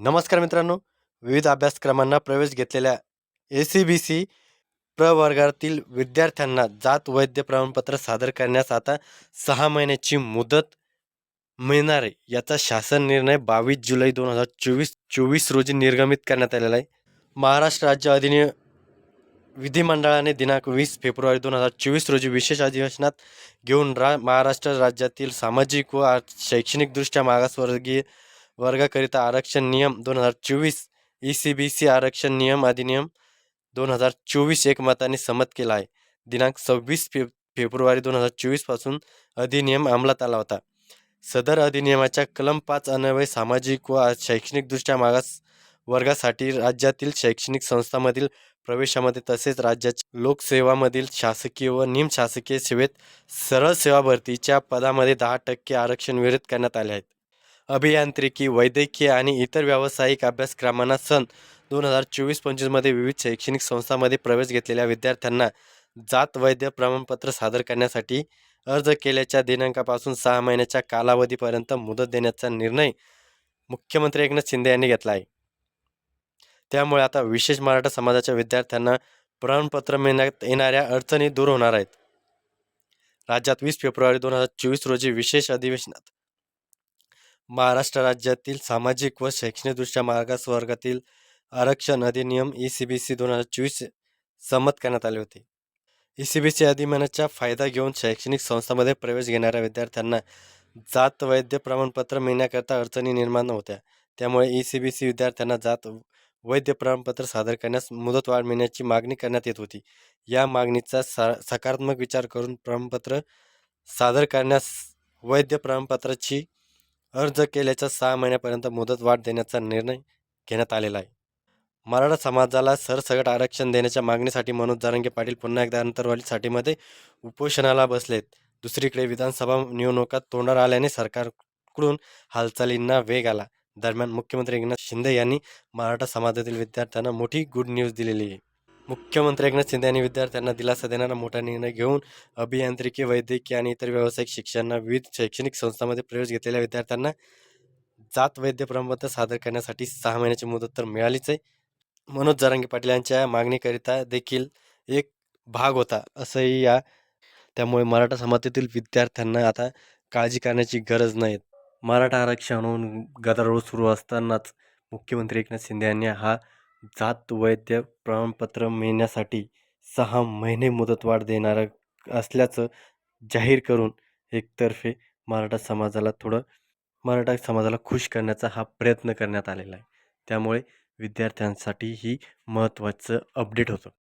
नमस्कार मित्रांनो. विविध अभ्यासक्रमांना प्रवेश घेतलेल्या ए सी बी सी प्रवर्गातील विद्यार्थ्यांना जात वैद्य प्रमाणपत्र सादर करण्यास आता सहा महिन्याची मुदत मिळणार आहे. याचा शासन निर्णय बावीस जुलै दोन हजार चोवीस चोवीस रोजी निर्गमित करण्यात आलेला आहे. महाराष्ट्र राज्य अधिनियम विधिमंडळाने दिनांक वीस फेब्रुवारी दोन हजार चोवीस रोजी विशेष अधिवेशनात घेऊन रा महाराष्ट्र राज्यातील सामाजिक व शैक्षणिकदृष्ट्या मागासवर्गीय वर्गाकरिता आरक्षण नियम दोन हजार चोवीस ई सी बी सी आरक्षण नियम अधिनियम दोन हजार चोवीस एकमताने संमत केला आहे. दिनांक सव्वीस फे फेब्रुवारी दोन हजार चोवीसपासून अधिनियम अंमलात आला होता. सदर अधिनियमाच्या कलम पाच अन्वय सामाजिक व शैक्षणिकदृष्ट्या मागास वर्गासाठी राज्यातील शैक्षणिक संस्थांमधील प्रवेशामध्ये तसेच राज्याच्या लोकसेवामधील शासकीय व निमशासकीय सेवेत सरळ सेवा भरतीच्या पदामध्ये दहा टक्के आरक्षण विरोध करण्यात आले आहेत. अभियांत्रिकी वैद्यकीय आणि इतर व्यावसायिक अभ्यासक्रमांना सन दोन हजार चोवीस पंचवीसमध्ये विविध शैक्षणिक संस्थांमध्ये प्रवेश घेतलेल्या विद्यार्थ्यांना जात वैद्य प्रमाणपत्र सादर करण्यासाठी अर्ज केल्याच्या दिनांकापासून सहा महिन्याच्या कालावधीपर्यंत मुदत देण्याचा निर्णय मुख्यमंत्री एकनाथ शिंदे यांनी घेतला आहे. त्यामुळे आता विशेष मराठा समाजाच्या विद्यार्थ्यांना प्रमाणपत्र मिळण्यात येणाऱ्या अडचणी दूर होणार आहेत. राज्यात वीस फेब्रुवारी दोन हजार चोवीस रोजी विशेष अधिवेशनात महाराष्ट्र राज्यातील सामाजिक व शैक्षणिकदृष्ट्या मागास वर्गातील आरक्षण अधिनियम ई सी बी सी दोन हजार चोवीस संमत करण्यात आले होते. ई सी बी सी अधिनियमाचा फायदा घेऊन शैक्षणिक संस्थांमध्ये प्रवेश घेणाऱ्या विद्यार्थ्यांना जात वैद्य प्रमाणपत्र मिळण्याकरता अडचणी निर्माण होत्या. त्यामुळे ई सी बी सी विद्यार्थ्यांना जात वैद्य प्रमाणपत्र सादर करण्यास मुदतवाढ मिळण्याची मागणी करण्यात येत होती. या मागणीचा सा सकारात्मक विचार करून प्रमाणपत्र सादर करण्यास वैद्य प्रमाणपत्राची अर्ज केल्याच्या सहा महिन्यापर्यंत मुदतवाढ देण्याचा निर्णय घेण्यात आलेला आहे. मराठा समाजाला सरसगट आरक्षण देण्याच्या मागणीसाठी मनोज जारंगे पाटील पुन्हा एकदा अंतरवालीसाठीमध्ये उपोषणाला बसलेत. दुसरीकडे विधानसभा निवडणुकात तोंडावर आल्याने सरकारकडून हालचालींना वेग आला. दरम्यान मुख्यमंत्री एकनाथ शिंदे यांनी मराठा समाजातील विद्यार्थ्यांना मोठी गुड न्यूज दिलेली आहे. मुख्यमंत्री एकनाथ शिंदे यांनी विद्यार्थ्यांना दिलासा देणारा मोठा निर्णय घेऊन अभियांत्रिकी वैद्यकीय आणि इतर व्यावसायिक शिक्षणांना विविध शैक्षणिक संस्थांमध्ये प्रवेश घेतलेल्या विद्यार्थ्यांना जात वैद्य प्रमाणपत्र सादर करण्यासाठी सहा महिन्याची मुदत तर मिळालीच आहे. मनोज जरांगे पाटील यांच्या मागणीकरिता देखील एक भाग होता असंही या त्यामुळे मराठा समाजातील विद्यार्थ्यांना आता काळजी करण्याची गरज नाही. मराठा आरक्षण होऊन गदारोळ सुरू असतानाच मुख्यमंत्री एकनाथ शिंदे यांनी हा जात वैद्य प्रमाणपत्र मिळण्यासाठी सहा महिने मुदतवाढ देणार असल्याचं जाहीर करून एकतर्फे मराठा समाजाला थोडं मराठा समाजाला खुश करण्याचा हा प्रयत्न करण्यात आलेला आहे. त्यामुळे विद्यार्थ्यांसाठी ही महत्त्वाचं अपडेट होतं.